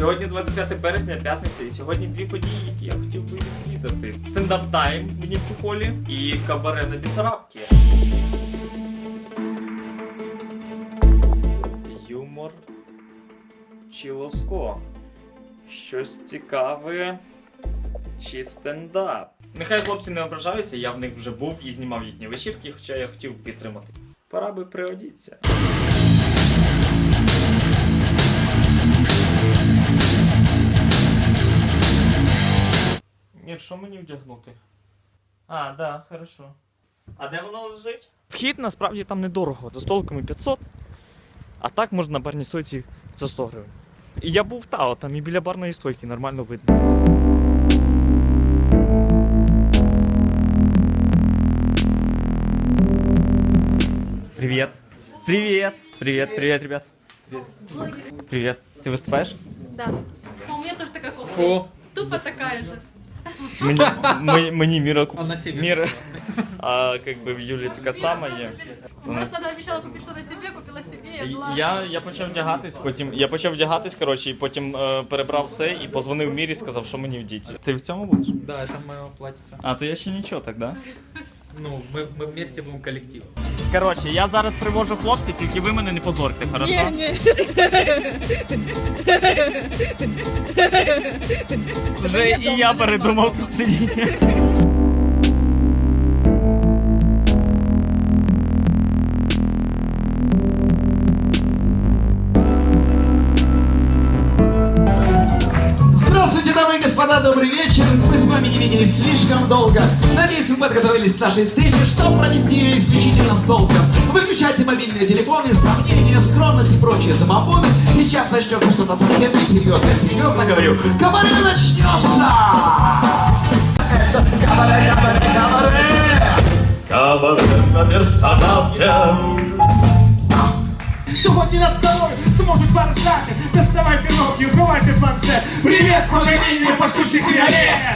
Сьогодні 25 березня, п'ятниця, і сьогодні дві події, які я хотів би відвідати. Стендап тайм в Нікополі і кабаре на Бісарабці. Юмор чи лоско? Щось цікаве чи стендап? Нехай хлопці не ображаються, я в них вже був і знімав їхні вечірки, хоча я хотів підтримати. Пора би приодіться. Мір, що мені вдягнути? А, да, хорошо. А де воно лежить? Вхід насправді там недорого. За столиками 500, а так можна на барній стойці за 100 гривень. І я був в Тао, там і біля барної стойки нормально видно. Привет. Привет. Привет, привет, ребят. Привет. Ты выступаешь? Да. А у меня тоже такая кофта. О, Тупо такая же. мені, мені, мені Міра куп- Вона себе. Міра, а как бы в Юлі така сама є. Вона- Просто она обещала купить что-то тебе, купила себе, я была. Я, я почав вдягатись, потім я почав вдягатись, коротше, і потім е, перебрав все і позвонив Мірі, сказав, що мені вдіти. Ти в цьому будеш? Да, это мое платьице. А, то я ще нічого так, да? Ну, ми, ми вместе будем коллектив. Коротше, я зараз привожу хлопців, тільки ви мене не позорте, хорошо? Ні, ні. Вже і я передумав тут сидіти. Здравствуйте, дамы и господа, добрый вечер. Мы с вами не виделись слишком долго. Надеюсь, вы подготовились к нашей встрече, чтобы провести ее исключительно с толком. Выключайте мобильные телефоны, сомнения, скромность и прочие самопоны. Сейчас начнется что-то совсем несерьезное. Серьезно говорю, кабаре начнется! Это кабаре, кабаре, кабаре! Кабаре на персонавке. Сьогодні над собою зможуть поржати Доставайте руки, вбивайте планшет Привіт, покоління пастучих сигарет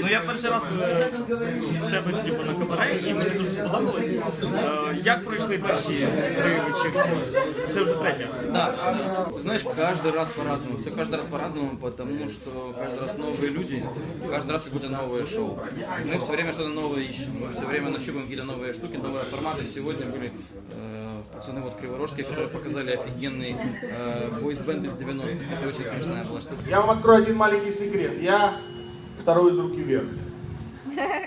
Ну я перший раз е, в тебе типу, на кабаре, і мені дуже сподобалось. Е, Як пройшли перші три вечірки? Це вже третя. Да. Знаешь, каждый раз по-разному. Все каждый раз по-разному, потому что каждый раз новые люди, каждый раз какое-то новое шоу. Мы все время что-то новое ищем, мы все время нащупываем какие-то новые штуки, новые форматы. Сегодня были э, пацаны вот криворожские, которые показали офигенный э, бойсбенд из 90-х. Это очень смешная была штука. Я вам открою один маленький секрет. Я второй из руки вверх.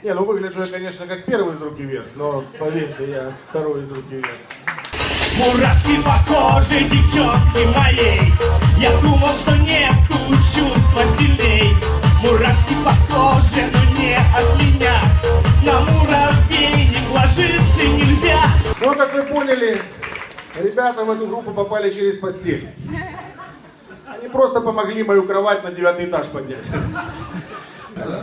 Не, ну выгляжу я, конечно, как первый из руки вверх, но поверьте, я второй из руки вверх. Мурашки по коже девчонки моей Я думал, что нету чувства сильней Мурашки по коже, но не от ребята в эту группу попали через постель. Они просто помогли мою кровать на девятый этаж поднять.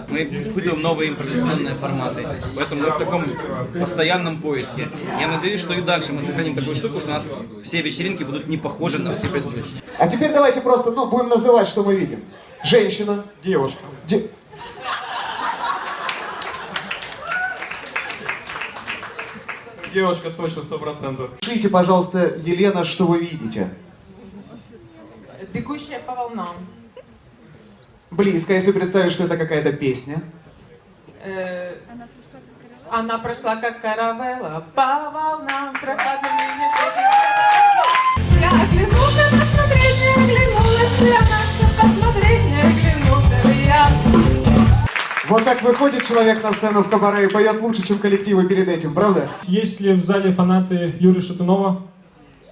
Мы испытываем новые импровизационные форматы, поэтому мы в таком постоянном поиске. Я надеюсь, что и дальше мы сохраним такую штуку, что у нас все вечеринки будут не похожи на все предыдущие. А теперь давайте просто, ну, будем называть, что мы видим. Женщина. Девушка. де- Девушка точно, сто процентов. Скажите, пожалуйста, Елена, что вы видите? Бегущая по волнам. Близко, если представить, что это какая-то песня. Э, Она прошла как каравелла по волнам проходными между Я оглянулся посмотреть, Вот так выходит человек на сцену в кабаре и поет лучше, чем коллективы перед этим, правда? Есть ли в зале фанаты Юры Шатунова?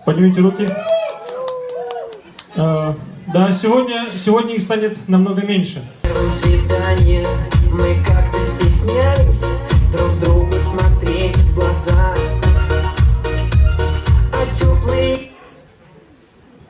Поднимите руки. Э, да, сегодня, сегодня их станет намного меньше. первом свидании мы как-то стеснялись друг другу смотреть в глаза. А теплые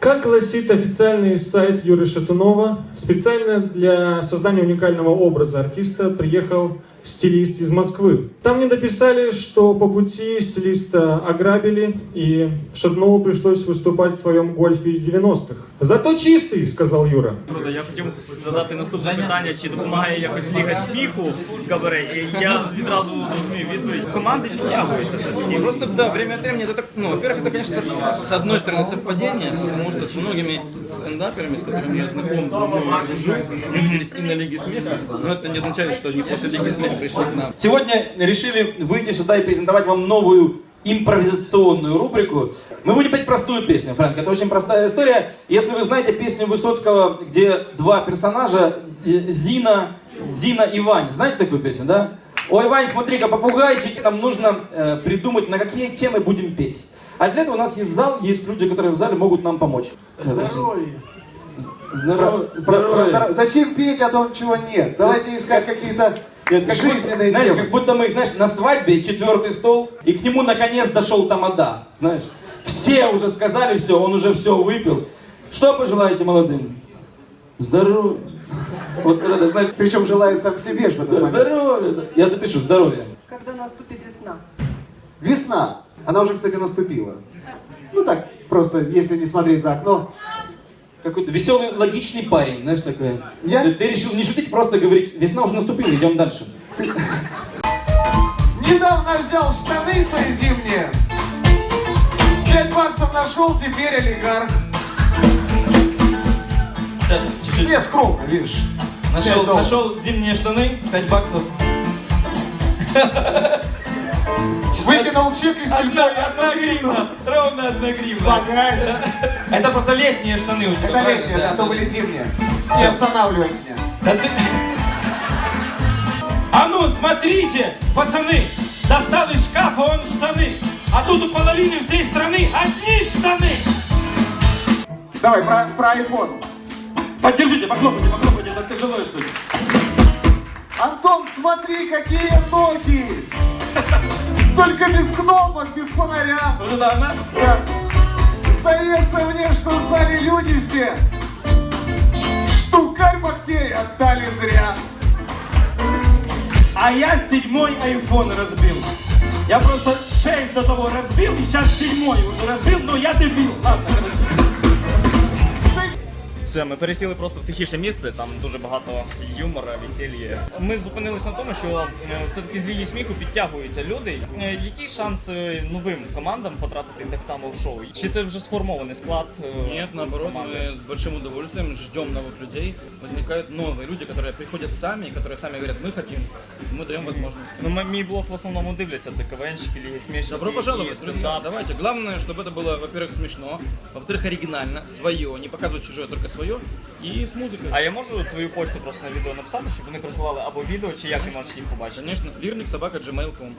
Как гласит официальный сайт Юры Шатунова, специально для создания уникального образа артиста приехал стилист из Москвы. Там мне написали, что по пути стилиста ограбили, и Шатунову пришлось выступать в своем гольфе из 90-х. Зато чистый, сказал Юра. Круто, я хотів задати наступне питання, чи допомагає якось ліга сміху кабаре, і я відразу зрозумів відповідь. Команди підтягуються все таки. Просто, да, время от времени это так, ну, во-первых, это, конечно, со- с одной стороны совпадение, потому что с многими стендаперами, с которыми я знаком, давно я дружу, мы виделись и на Лиге Смеха, но это не означает, что они после Лиги Смеха пришли к нам. Сегодня решили выйти сюда и презентовать вам новую импровизационную рубрику. Мы будем петь простую песню, Фрэнк. Это очень простая история. Если вы знаете песню Высоцкого, где два персонажа, э, Зина, Зина и Вань. Знаете такую песню, да? Ой, Вань, смотри-ка, попугайчик. Нам нужно э, придумать, на какие темы будем петь. А для этого у нас есть зал, есть люди, которые в зале могут нам помочь. Здоровье. Здоровье. Здоровье. Зачем петь о том, чего нет? Давайте искать какие-то Нет, как будто, жизненные знаешь, как будто мы, знаешь, на свадьбе четвертый стол, и к нему наконец дошел тамада, знаешь. Все уже сказали все, он уже все выпил. Что пожелаете молодым? Здоровья. Вот это, знаешь, Причем желает сам себе ж в этот да, да. Я запишу, здоровья. Когда наступит весна? Весна. Она уже, кстати, наступила. Ну так, просто, если не смотреть за окно. Какой-то веселый, логичный парень, знаешь, такой. Я? Ты, ты решил не шутить, просто говорить, весна уже наступила, идем дальше. Недавно взял штаны свои зимние. Пять баксов нашел, теперь олигарх. Сейчас, чуть-чуть. Все скромно, видишь. Нашел, Пять нашел зимние штаны, 5 баксов. Выкинул чек из Одна, сельпо. одна гривна, ровно одна гривна. Богач. Это просто летние штаны у тебя. Это правильно? летние, да, а то были зимние. Не останавливай меня. Да ты... А ну, смотрите, пацаны, достал из шкафа он штаны, а тут у половины всей страны одни штаны. Давай, про, про iPhone. Поддержите, похлопайте, похлопайте, это тяжелое что ли. Антон, смотри, какие ноги! Только без кнопок, без фонаря. Вот это она? Да. Сдается мне, что в зале люди все штукарь Максей отдали зря. А я седьмой айфон разбил. Я просто шесть до того разбил, и сейчас седьмой уже разбил, но я дебил. Ладно, хорошо. Все, ми пересіли просто в тихіше місце, там дуже багато юмора, весілля. Ми зупинились на тому, що е, все-таки з лінії сміху підтягуються люди. Е, Який шанс е, новим командам потрапити так само в шоу? Чи це вже сформований склад? е, Нет, наоборот, команди? мы с большим удовольствием ждем новых людей. Возникают новые люди, которые приходят сами, и которые сами говорят, мы хотим, мы даем возможность. Ну, м- мій блог в основному дивляться, це КВНщики, Ліги смішки. Добро і пожаловать, друзья. стендап. Давайте. Главное, чтобы это было, во-первых, смешно, во-вторых, оригинально, свое, не показывать чужое, только свое, и с музыкой. А я можу твою почту просто на відео написати, щоб вони присилали або відео, чи як ти можеш їх побачити? Конечно, лирник собака gmail.com.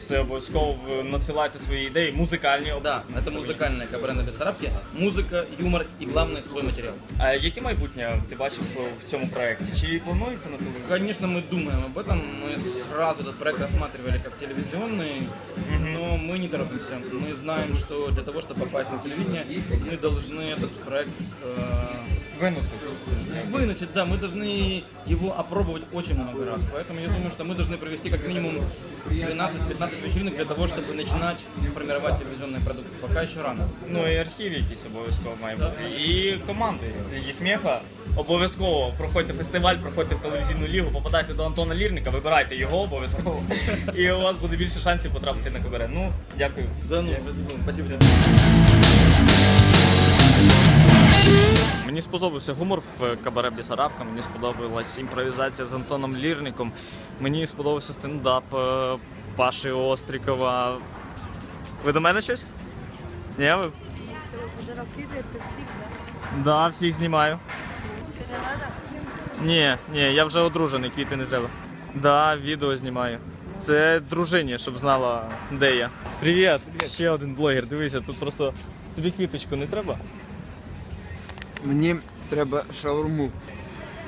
Все обов'язково в- надсилайте свої ідеї, музикальні. Да, это музыкальная кабаре на Бессарабке. Музыка, юмор и, главное, свой материал. А яке майбутнє ти бачиш в- в цьому проєкті? Чи планується на телевізор? Конечно, мы думаем об этом. Мы сразу этот проект рассматривали как телевизионный, но мы не торопимся. Мы знаем, что для того, чтобы попасть на телевидение, мы должны этот проект э, Виносити. выносить. Да, мы должны его опробовать очень много раз. Поэтому я думаю, что мы должны провести как минимум 12-15 вечеринок для того, чтобы начинать формировать телевизионный продукт. Пока еще рано. Ну і архів якийсь обов'язково має бути. І команди з Ліги сміха. Обов'язково проходьте фестиваль, проходьте в телевізійну лігу, попадайте до Антона Лірника, вибирайте його обов'язково. І у вас буде більше шансів потрапити на КБР. Ну, дякую. Да ну, спасибо тебе. Мені сподобався гумор в кабаре Бісарабка, мені сподобалась імпровізація з Антоном Лірником, мені сподобався стендап е, Паші Острікова. Ви до мене щось? Ні, ви? Да, всіх знімаю. Ні, ні, я вже одружений, квіти не треба. Да, відео знімаю. Це дружині, щоб знала, де я. Привіт! Ще один блогер. Дивися, тут просто тобі квіточку не треба. Мені треба шаурму.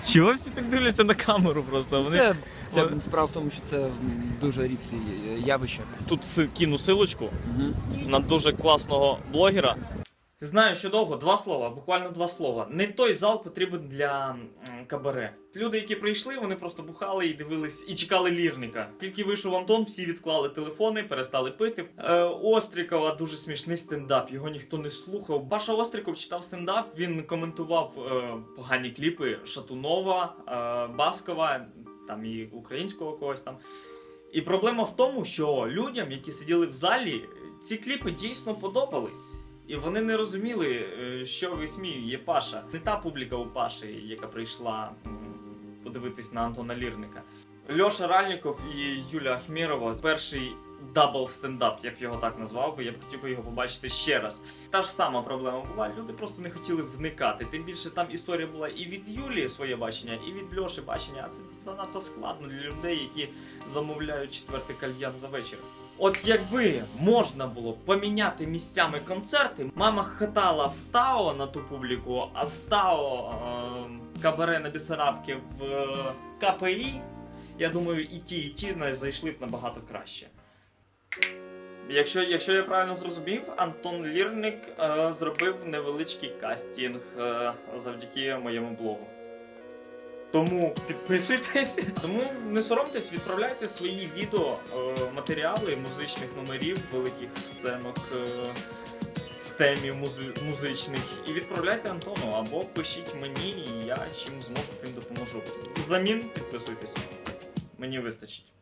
Чого всі так дивляться на камеру просто? Вони... Це, це Вони- справа в тому, що це дуже рідке явище. Тут си- кину силочку на дуже класного блогера. Знаю, що довго, два слова, буквально два слова. Не той зал потрібен для кабаре. Люди, які прийшли, вони просто бухали і дивились і чекали лірника. Тільки вийшов Антон, всі відклали телефони, перестали пити. Е, Острікова дуже смішний стендап, його ніхто не слухав. Паша Остріков читав стендап, він коментував е, погані кліпи Шатунова, е, Баскова, там і українського когось там. І проблема в тому, що людям, які сиділи в залі, ці кліпи дійсно подобались. І вони не розуміли, е, що висміює Паша. Не та публіка у Паші, яка прийшла подивитись на Антона Лірника. Льоша Ральніков і Юля Ахмірова перший дабл стендап, я б його так назвав, бо я б хотів його побачити ще раз. Та ж сама проблема була. Люди просто не хотіли вникати. Тим більше там історія була і від Юлії своє бачення, і від Льоші бачення. А це занадто складно для людей, які замовляють четвертий кальян за вечір. От якби можна було поміняти місцями концерти, мама хатала в Тао на ту публіку, а з Тао е, кабаре на Бісарабки в е, КПІ, я думаю, і ті, і ті зайшли б набагато краще. Якщо, якщо я правильно зрозумів, Антон Лірник е, зробив невеличкий кастинг е, завдяки моєму блогу. Тому підписуйтесь, тому не соромтесь, відправляйте свої відео, е, матеріали музичних номерів, великих сценок, з стемів музи- музичних і відправляйте Антону або пишіть мені, і я чим зможу, тим допоможу. Взамін підписуйтесь. Мені вистачить.